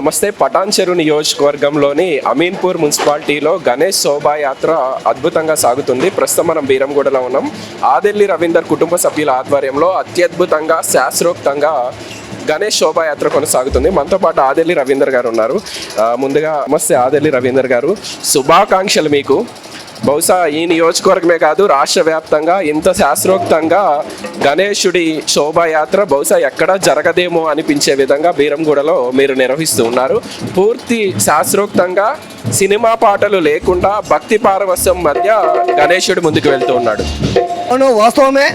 నమస్తే పటాన్చెరు నియోజకవర్గంలోని అమీన్పూర్ మున్సిపాలిటీలో గణేష్ శోభాయాత్ర అద్భుతంగా సాగుతుంది. ప్రస్తుతం మనం బీరంగూడలో ఉన్నాం. ఆదెల్లి రవీందర్ కుటుంబ సభ్యుల ఆధ్వర్యంలో అత్యద్భుతంగా శాస్త్రోక్తంగా గణేష్ శోభాయాత్ర కొనసాగుతుంది. మనతో పాటు ఆదెల్లి రవీందర్ గారు ఉన్నారు. ముందుగా నమస్తే ఆదెల్లి రవీందర్ గారు. శుభాకాంక్షలు మీకు. బహుశా ఈ నియోజకవర్గమే కాదు రాష్ట్ర వ్యాప్తంగా ఇంత శాస్త్రోక్తంగా గణేశుడి శోభాయాత్ర బహుశా ఎక్కడా జరగదేమో అనిపించే విధంగా బీరంగూడలో మీరు నిర్వహిస్తూ ఉన్నారు. పూర్తి శాస్త్రోక్తంగా సినిమా పాటలు లేకుండా భక్తి పారవస్యం మధ్య గణేశుడు ముందుకు వెళ్తూ ఉన్నాడు. అవును వాస్తవమే.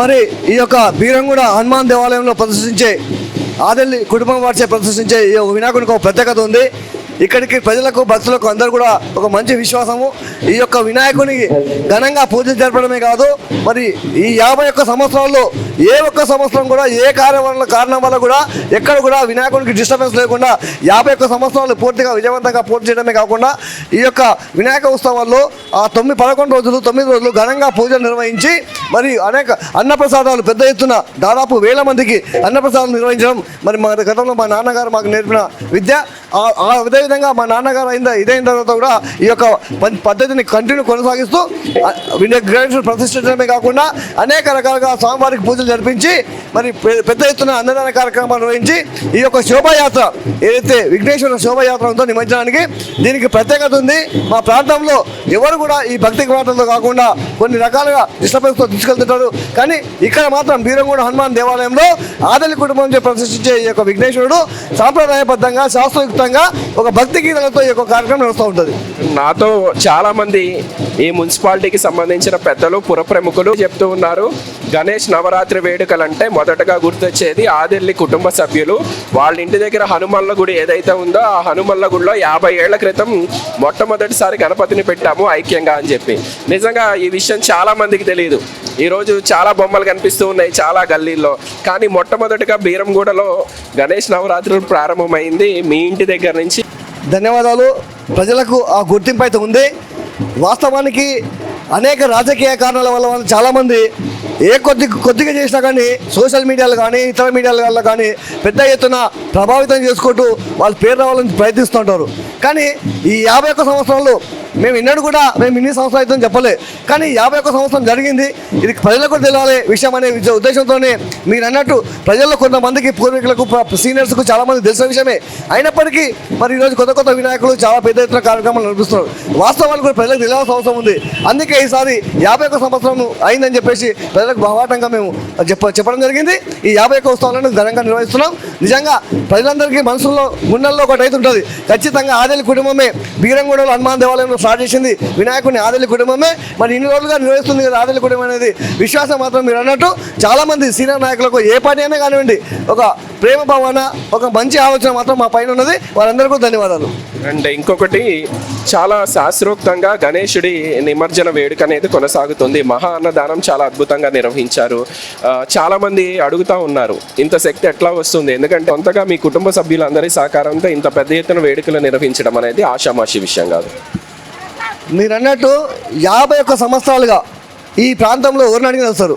మరి ఈ యొక్క బీరంగూడ హనుమాన్ దేవాలయంలో ప్రదర్శించే ఆదల్లి కుటుంబం వారిచే ప్రదర్శించే ఈ యొక్క వినాయకునికి ఒక ప్రత్యేకత ఉంది. ఇక్కడికి ప్రజలకు భక్తులకు అందరూ కూడా ఒక మంచి విశ్వాసము. ఈ యొక్క వినాయకుని ఘనంగా పూజలు జరపడమే కాదు మరి ఈ యాభై ఒక్క సంవత్సరాల్లో ఏ ఒక్క సంవత్సరం కూడా ఏ కారణం వల్ల కారణం వల్ల కూడా ఎక్కడ కూడా వినాయకునికి డిస్టర్బెన్స్ లేకుండా యాభై ఒక్క సంవత్సరాలు పూర్తిగా విజయవంతంగా పూర్తి చేయడమే కాకుండా ఈ యొక్క వినాయక ఉత్సవాల్లో ఆ తొమ్మిది పదకొండు రోజులు తొమ్మిది రోజులు ఘనంగా పూజలు నిర్వహించి మరి అనేక అన్నప్రసాదాలు పెద్ద ఎత్తున దాదాపు వేల మందికి అన్నప్రసాదాలు నిర్వహించడం మరి మా గతంలో మా నాన్నగారు మాకు నేర్పిన విద్య. అదేవిధంగా మా నాన్నగారు అయిన ఇదైన తర్వాత కూడా ఈ యొక్క పద్ధతిని కంటిన్యూ కొనసాగిస్తూ ఆ, ప్రతిష్ఠించడమే కాకుండా అనేక రకాలుగా స్వామివారికి పూజలు జరిపించి మరి పెద్ద ఎత్తున అన్నదాన కార్యక్రమాలు నిర్వహించి ఈ యొక్క శోభాయాత్ర ఏదైతే విఘ్నేశ్వర శోభాయాత్ర ఉందో నిమజ్జనానికి దీనికి ప్రత్యేకత ఉంది. మా ప్రాంతంలో ఎవరు కూడా ఈ భక్తి పాటలతో కాకుండా కొన్ని రకాలుగా డిస్టర్బెన్స్తో తీసుకెళ్తుంటారు. కానీ ఇక్కడ మాత్రం బీరంగూడ హనుమాన్ దేవాలయంలో ఆదలి కుటుంబం ప్రతిష్ఠించే ఈ యొక్క విఘ్నేశ్వరుడు సాంప్రదాయబద్ధంగా వ్యాప్తంగా ఒక భక్తి గీతలతో ఈ యొక్క కార్యక్రమం నడుస్తూ ఉంటుంది. నాతో చాలా మంది ఈ మున్సిపాలిటీకి సంబంధించిన పెద్దలు పుర ప్రముఖులు చెప్తూ ఉన్నారు. గణేష్ నవరాత్రి వేడుకలంటే మొదటగా గుర్తొచ్చేది ఆదిల్లి కుటుంబ సభ్యులు. వాళ్ళ ఇంటి దగ్గర హనుమల్ల గుడి ఏదైతే ఉందో ఆ హనుమల్ల గుడిలో యాభై ఏళ్ళ క్రితం మొట్టమొదటిసారి గణపతిని పెట్టాము ఐక్యంగా అని చెప్పి. నిజంగా ఈ విషయం చాలా మందికి తెలియదు ఈరోజు చాలా బొమ్మలు కనిపిస్తూ ఉన్నాయి చాలా గల్లీల్లో. కానీ మొట్టమొదటిగా బీరంగూడలో గణేష్ నవరాత్రులు ప్రారంభమైంది మీ ఇంటి దగ్గర నుంచి. ధన్యవాదాలు. ప్రజలకు ఆ గుర్తింపు అయితే ఉంది. వాస్తవానికి అనేక రాజకీయ కారణాల వల్ల వాళ్ళు చాలామంది ఏ కొద్ది కొద్దిగా చేసినా కానీ సోషల్ మీడియాలో కానీ ఇతర మీడియాల వల్ల కానీ పెద్ద ఎత్తున ప్రభావితం చేసుకుంటూ వాళ్ళ పేరు రావాలని ప్రయత్నిస్తుంటారు. కానీ ఈ యాభై ఒక్క సంవత్సరాలు మేము విన్నాడు కూడా మేము ఇన్ని సంవత్సరాలు అవుతుందని చెప్పలే. కానీ యాభై ఒక్క సంవత్సరం జరిగింది. ఇది ప్రజలకు కూడా తెలియాలి విషయం అనే ఉద్దేశంతోనే మీరు అన్నట్టు ప్రజల్లో కొంతమందికి పూర్వీకులకు సీనియర్స్కు చాలామంది తెలిసిన విషయమే. అయినప్పటికీ మరి ఈరోజు కొత్త కొత్త వినాయకులు చాలా పెద్ద ఎత్తున కార్యక్రమాలు నడిపిస్తున్నారు వాస్తవాలు కూడా ప్రజలకు తెలియాల్సిన అవసరం ఉంది. అందుకే ఈసారి యాభై ఒక్క సంవత్సరం అయిందని చెప్పేసి ప్రజలకు బహువాటంగా మేము చెప్ప చెప్పడం జరిగింది. ఈ యాభై ఒక్క ఉత్సవాలను ఘనంగా నిర్వహిస్తున్నాం. నిజంగా ప్రజలందరికీ మనసులో గుండెల్లో ఒకటి అయితే ఉంటుంది ఖచ్చితంగా ఆదేలి కుటుంబమే బీరంగూడలో హనుమాన్ దేవాలయంలో స్టార్ట్ చేసింది వినాయకుని ఆదలి కుటుంబమే. మరి ఇన్ని రోజులుగా నిర్వహిస్తుంది కదా ఆదలి కుటుంబం అనేది విశ్వాసం మాత్రం మీరు అన్నట్టు చాలా మంది సీనియర్ నాయకులకు ఏ పార్టీ అయినా కానివ్వండి ఒక ప్రేమ భావన ఒక మంచి ఆలోచన మాత్రం మా పైన ఉన్నది. వారందరికీ ధన్యవాదాలు. అండ్ ఇంకొకటి చాలా శాస్త్రోక్తంగా గణేశుడి నిమజ్జన వేడుక అనేది కొనసాగుతుంది. మహా అన్నదానం చాలా అద్భుతంగా నిర్వహించారు. చాలామంది చాలా మంది అడుగుతా ఉన్నారు ఇంత శక్తి ఎట్లా వస్తుంది? ఎందుకంటే అంతగా మీ కుటుంబ సభ్యులందరి సహకారంతో ఇంత పెద్ద ఎత్తున వేడుకలు నిర్వహించడం అనేది ఆషామాషి విషయం కాదు. మీరు అన్నట్టు యాభై ఒక్క సంవత్సరాలుగా ఈ ప్రాంతంలో ఎవరిని అడిగిన వస్తారు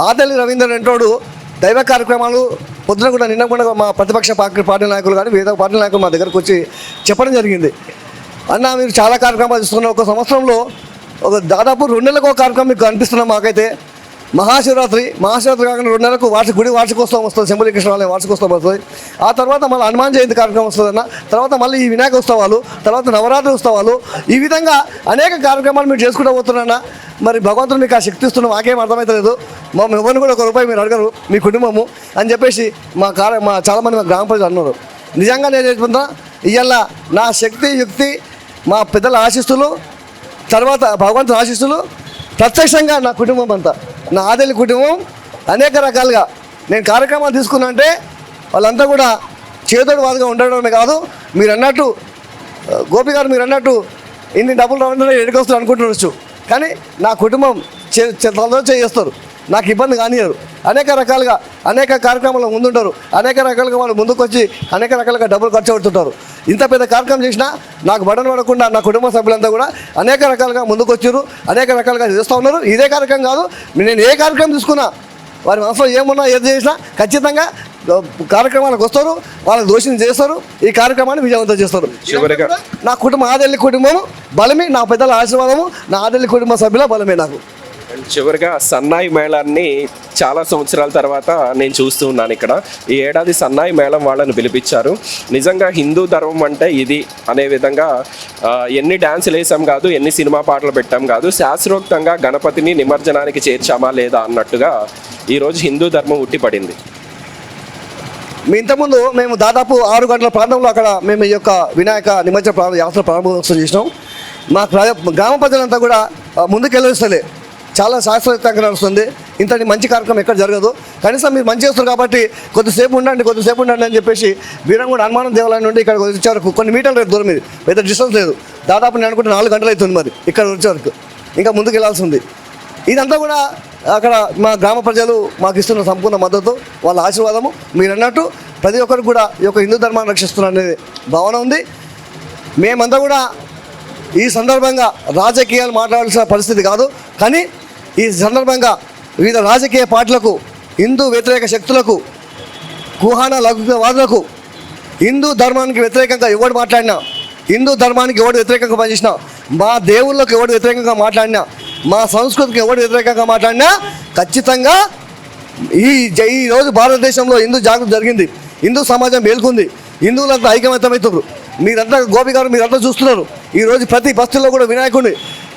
ఆదలి రవీంద్ర అంటోడు దైవ కార్యక్రమాలు పొద్దున కూడా నిన్న కూడా మా ప్రతిపక్ష పార్టీ పార్టీ నాయకులు కానీ వేద పార్టీ నాయకులు మా దగ్గరకు వచ్చి చెప్పడం జరిగింది. అన్న మీరు చాలా కార్యక్రమాలు ఇస్తున్నారు ఒక సంవత్సరంలో ఒక దాదాపు రెండు నెలలకు ఒక కార్యక్రమం మీకు కనిపిస్తున్నాం మాకైతే. మహాశివరాత్రి మహాశివరాత్రి కాకుండా రెండు నెలలకు వార్షిక గుడి వార్షికోత్సవం వస్తుంది శంభులి కృష్ణాలయం వార్షికోత్సవం వస్తుంది. ఆ తర్వాత మళ్ళీ హనుమాన్ జయంతి కార్యక్రమం వస్తుందన్న. తర్వాత మళ్ళీ ఈ వినాయక ఉత్సవాలు తర్వాత నవరాత్రి ఉత్సవాలు. ఈ విధంగా అనేక కార్యక్రమాలు మీరు చేసుకుంటూ పోతున్నారన్న. మరి భగవంతుడు మీకు ఆ శక్తి ఇస్తున్న మాకేం అర్థమవుతలేదు మా మిమ్మల్ని కూడా ఒక రూపాయి మీరు అడగరు మీ కుటుంబము అని చెప్పేసి మా కార్య మా చాలామంది మా గ్రామ ప్రజలు అన్నారు. నిజంగా నేను చెప్తున్నా? ఇవాళ నా శక్తి యుక్తి మా పెద్దల ఆశిస్తులు తర్వాత భగవంతుని ఆశిస్తులు ప్రత్యక్షంగా నా కుటుంబం అంతా నా ఆదలి కుటుంబం అనేక రకాలుగా నేను కార్యక్రమాలు తీసుకున్నా అంటే వాళ్ళంతా కూడా చేదోడు వాదుగా ఉండడమే కాదు మీరు అన్నట్టు గోపి గారు మీరు అన్నట్టు ఇన్ని డబ్బులు రావడం ఎడుకొస్తారు అనుకుంటుండొచ్చు కానీ నా కుటుంబం చే చేస్తారు నాకు ఇబ్బంది కానియరు అనేక రకాలుగా అనేక కార్యక్రమాలు ముందుంటారు. అనేక రకాలుగా వాళ్ళు ముందుకు వచ్చి అనేక రకాలుగా డబ్బులు ఖర్చు పెడుతుంటారు. ఇంత పెద్ద కార్యక్రమం చేసినా నాకు బడన్ పడకుండా నా కుటుంబ సభ్యులంతా కూడా అనేక రకాలుగా ముందుకు వచ్చారు అనేక రకాలుగా చేస్తూ ఉన్నారు. ఇదే కార్యక్రమం కాదు నేను ఏ కార్యక్రమం తీసుకున్నా వారి మనసులో ఏమున్నా ఏది చేసినా ఖచ్చితంగా కార్యక్రమాలకు వస్తారు వాళ్ళకి దోషిని చేస్తారు ఈ కార్యక్రమాన్ని విజయవంతం చేస్తారు. నా కుటుంబం ఆదెల్లి కుటుంబం బలమే నా పెద్దల ఆశీర్వాదము నా ఆదెల్లి కుటుంబ సభ్యుల బలమే నాకు. చివరిగా సన్నాయి మేళాన్ని చాలా సంవత్సరాల తర్వాత నేను చూస్తూ ఉన్నాను ఇక్కడ. ఈ ఏడాది సన్నాయి మేళం వాళ్ళని పిలిపించారు. నిజంగా హిందూ ధర్మం అంటే ఇది అనే విధంగా ఎన్ని డ్యాన్సులు వేసాం కాదు ఎన్ని సినిమా పాటలు పెట్టాం కాదు శాస్త్రోక్తంగా గణపతిని నిమజ్జనానికి చేర్చామా లేదా అన్నట్టుగా ఈరోజు హిందూ ధర్మం ఉట్టిపడింది. మీ ఇంతకుముందు మేము దాదాపు ఆరు గంటల ప్రాంతంలో అక్కడ మేము ఈ యొక్క వినాయక నిమజ్జన ప్రారంభ యాత్ర ప్రారంభోత్సవం చేసినాం. మా ప్రజ గ్రామ ప్రజలంతా కూడా ముందుకెళ్ళొస్తలే. చాలా శాశ్వతంగా నడుస్తుంది. ఇంతటి మంచి కార్యక్రమం ఎక్కడ జరగదు. కనీసం మీరు మంచి చేస్తారు కాబట్టి కొద్దిసేపు ఉండండి కొద్దిసేపు ఉండండి అని చెప్పేసి వీరంగూడ హనుమానం దేవాలయం నుండి ఇక్కడ వచ్చే వరకు కొన్ని మీటర్ల దూరం ఇది. పెద్ద డిస్టెన్స్ లేదు. దాదాపు నేను అనుకుంటే నాలుగు గంటలు అవుతుంది మరి ఇక్కడ వచ్చే వరకు. ఇంకా ముందుకు వెళ్ళాల్సి ఉంది. ఇదంతా కూడా అక్కడ మా గ్రామ ప్రజలు మాకు ఇస్తున్న సంపూర్ణ మద్దతు వాళ్ళ ఆశీర్వాదము. మీరు అన్నట్టు ప్రతి ఒక్కరు కూడా ఈ యొక్క హిందూ ధర్మాన్ని రక్షిస్తున్నారు అనేది భావన ఉంది. మేమంతా కూడా ఈ సందర్భంగా రాజకీయాలు మాట్లాడాల్సిన పరిస్థితి కాదు. కానీ ఈ సందర్భంగా వివిధ రాజకీయ పార్టీలకు హిందూ వ్యతిరేక శక్తులకు కుహాన లఘువాదులకు హిందూ ధర్మానికి వ్యతిరేకంగా ఎవడు మాట్లాడినా హిందూ ధర్మానికి ఎవడు వ్యతిరేకంగా పనిచేసినా మా దేవుళ్ళకు ఎవడు వ్యతిరేకంగా మాట్లాడినా మా సంస్కృతికి ఎవడు వ్యతిరేకంగా మాట్లాడినా ఖచ్చితంగా ఈ ఈ రోజు భారతదేశంలో హిందూ జాగృతి జరిగింది. హిందూ సమాజం మేల్కొంది. హిందువులంతా ఐకమత్యమవుతారు మీరంతా గోపి గారు మీరంతా చూస్తున్నారు. ఈ రోజు ప్రతి బస్తుల్లో కూడా వినాయకుడిని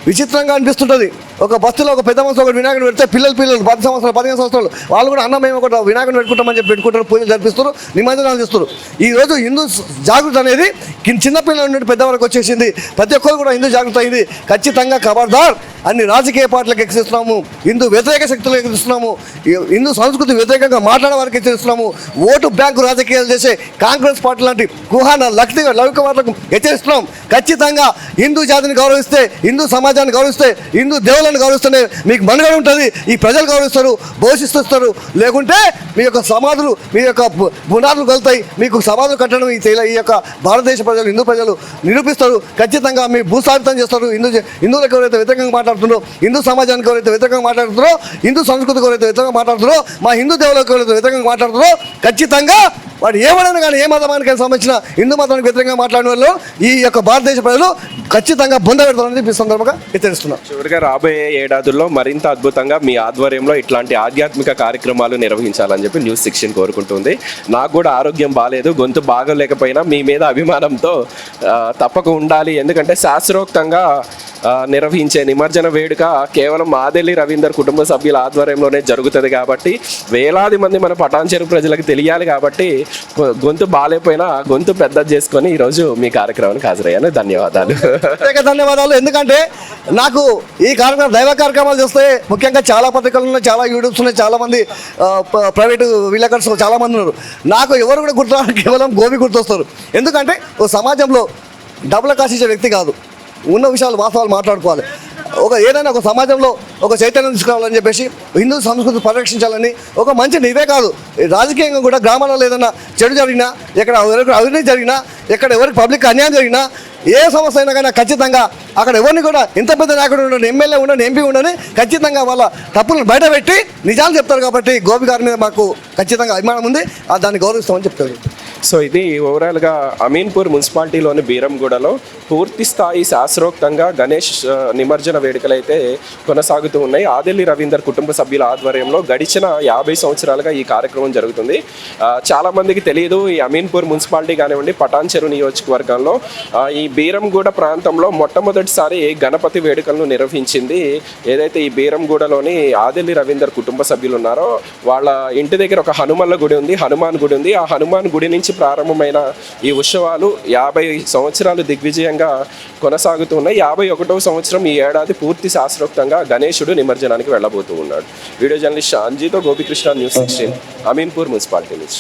విచిత్రంగా అనిపిస్తుంటుంది. ఒక బస్సులో ఒక పెద్ద మనసు ఒకటి వినాయకుడు పెడితే పిల్లలు పిల్లలు పది సంవత్సరాలు పదిహేను సంవత్సరాలు వాళ్ళు కూడా అన్న మేము ఒక వినాయకుడు పెట్టుకుంటామని చెప్పి పెట్టుకుంటారు పూజలు జరిపిస్తారు నిమజ్జనాలు చేస్తారు. ఈ రోజు హిందూ జాగృతి అనేది చిన్నపిల్లల చిన్న పిల్లల నుండి పెద్ద వరకు వచ్చేసింది. ప్రతి ఒక్కరు కూడా హిందూ జాగృతి అయింది. ఖచ్చితంగా ఖబర్దార్ అన్ని రాజకీయ పార్టీలకు ఎక్కిస్తున్నాము హిందూ వ్యతిరేక శక్తులకు ఎక్కిస్తున్నాము హిందూ సంస్కృతి వ్యతిరేకంగా మాట్లాడే వారికి హెచ్చరిస్తున్నాము ఓటు బ్యాంకు రాజకీయాలు చేసే కాంగ్రెస్ పార్టీ లాంటి కుహాన లక్తి లౌకికవాదులకు హెచ్చరిస్తున్నాం ఖచ్చితంగా హిందూ జాతిని గౌరవిస్తే హిందూ సమాజాన్ని గౌరవిస్తే హిందూ దేవులను గౌరవిస్తేనే మీకు మనుగడ ఉంటుంది. ఈ ప్రజలు గౌరవిస్తారు పోషిస్తారు లేకుంటే మీ యొక్క సమాధులు మీ యొక్క బు- బునాదులు కలుతాయి మీకు సమాధులు కట్టడం ఈ ఈ యొక్క భారతదేశ ప్రజలు హిందూ ప్రజలు నిరూపిస్తారు. ఖచ్చితంగా మీ భూస్థాపితం చేస్తారు. హిందూ హిందువులకు ఎవరైతే వ్యతిరేకంగా మాట్లాడుతున్నారో హిందూ సమాజానికి ఎవరైతే వ్యతిరేకంగా మాట్లాడుతున్నారో హిందూ సంస్కృతికి ఎవరైతే వ్యతిరేకంగా మాట్లాడుతున్నారో మా హిందూ దేవులకు ఎవరైతే వ్యతిరేకంగా మాట్లాడుతున్నారో ఖచ్చితంగా వాడు ఏమైనా కానీ ఏ మతానికి సంబంధించిన హిందూ మతానికి వ్యతిరేకంగా మాట్లాడిన వాళ్ళు ఈ యొక్క భారతదేశ ప్రజలు ఖచ్చితంగా బొంద పెడతారని సందర్భంగా హెచ్చరిస్తున్నారు చివరిగా రాబోయే ఏడాదుల్లో మరింత అద్భుతంగా మీ ఆధ్వర్యంలో ఇట్లాంటి ఆధ్యాత్మిక కార్యక్రమాలు నిర్వహించాలని చెప్పి న్యూస్ సిక్స్టీన్ కోరుకుంటుంది. నాకు కూడా ఆరోగ్యం బాగాలేదు గొంతు బాగలేకపోయినా మీ మీద అభిమానంతో తప్పక ఉండాలి. ఎందుకంటే శాస్త్రోక్తంగా నిర్వహించే నిమజ్జన వేడుక కేవలం మాదెల్లి రవీందర్ కుటుంబ సభ్యుల ఆధ్వర్యంలోనే జరుగుతుంది కాబట్టి వేలాది మంది మన పటాన్చెరు ప్రజలకు తెలియాలి కాబట్టి గొంతు బాగాలేకపోయినా గొంతు పెద్ద చేసుకొని ఈరోజు మీ కార్యక్రమానికి హాజరయ్యాను. ధన్యవాదాలు. ప్రత్యేక ధన్యవాదాలు. ఎందుకంటే నాకు ఈ కార్యక్రమం దైవ కార్యక్రమాలు చూస్తే ముఖ్యంగా చాలా పత్రికలు ఉన్నాయి చాలా యూట్యూబ్స్ ఉన్నాయి చాలా మంది ప్రైవేటు విలేకర్స్ చాలా మంది ఉన్నారు. నాకు ఎవరు కూడా గుర్తు కేవలం గోపి గుర్తొస్తారు. ఎందుకంటే ఓ సమాజంలో డబ్బులు కాశించే వ్యక్తి కాదు. ఉన్న విషయాలు వాస్తవాలు మాట్లాడుకోవాలి. ఒక ఏదైనా ఒక సమాజంలో ఒక చైతన్యం తీసుకురావాలని చెప్పేసి హిందూ సంస్కృతి పరిరక్షించాలని ఒక మంచి ఇవే కాదు. రాజకీయంగా కూడా గ్రామాలలో ఏదైనా చెడు జరిగినా ఎక్కడ ఎవరికి అవినీతి జరిగినా ఎక్కడ ఎవరికి పబ్లిక్ అన్యాయం జరిగినా ఏ సమస్య అయినా కానీ ఖచ్చితంగా అక్కడ ఎవరిని కూడా ఇంత పెద్ద నాయకుడు ఉండని ఎమ్మెల్యే ఉండని ఎంపీ ఉండని ఖచ్చితంగా వాళ్ళ తప్పులను బయటపెట్టి నిజాలు చెప్తారు కాబట్టి గోపి గారి మీద మాకు ఖచ్చితంగా అభిమానం ఉంది. దాన్ని గౌరవిస్తామని చెప్తారు. సో ఇది ఓవరాల్గా అమీన్పూర్ మున్సిపాలిటీలోని బీరంగూడలో పూర్తి స్థాయి శాస్త్రోక్తంగా గణేష్ నిమజ్జన వేడుకలు అయితే కొనసాగుతూ ఉన్నాయి. ఆదిల్లి రవీందర్ కుటుంబ సభ్యుల ఆధ్వర్యంలో గడిచిన యాభై సంవత్సరాలుగా ఈ కార్యక్రమం జరుగుతుంది. చాలామందికి చాలా మందికి తెలియదు ఈ అమీన్పూర్ మున్సిపాలిటీ కానివ్వండి పటాన్చెరు నియోజకవర్గంలో ఈ బీరంగూడ ప్రాంతంలో మొట్టమొదటిసారి గణపతి వేడుకలను నిర్వహించింది ఏదైతే ఈ బీరంగూడలోని ఆదిల్లి రవీందర్ కుటుంబ సభ్యులు ఉన్నారో వాళ్ళ ఇంటి దగ్గర ఒక హనుమల్ల గుడి ఉంది హనుమాన్ గుడి ఉంది. ఆ హనుమాన్ గుడి నుంచి నుంచి ప్రారంభమైన ఈ ఉత్సవాలు యాభై సంవత్సరాలు దిగ్విజయంగా కొనసాగుతున్నాయి. యాభై ఒకటవ సంవత్సరం ఈ ఏడాది పూర్తి శాస్త్రోక్తంగా గణేశుడు నిమజ్జనానికి వెళ్ళబోతూ ఉన్నాడు. Video journalist అంజీతో Gopikrishna news sixteen Ameenpur municipality నుంచి.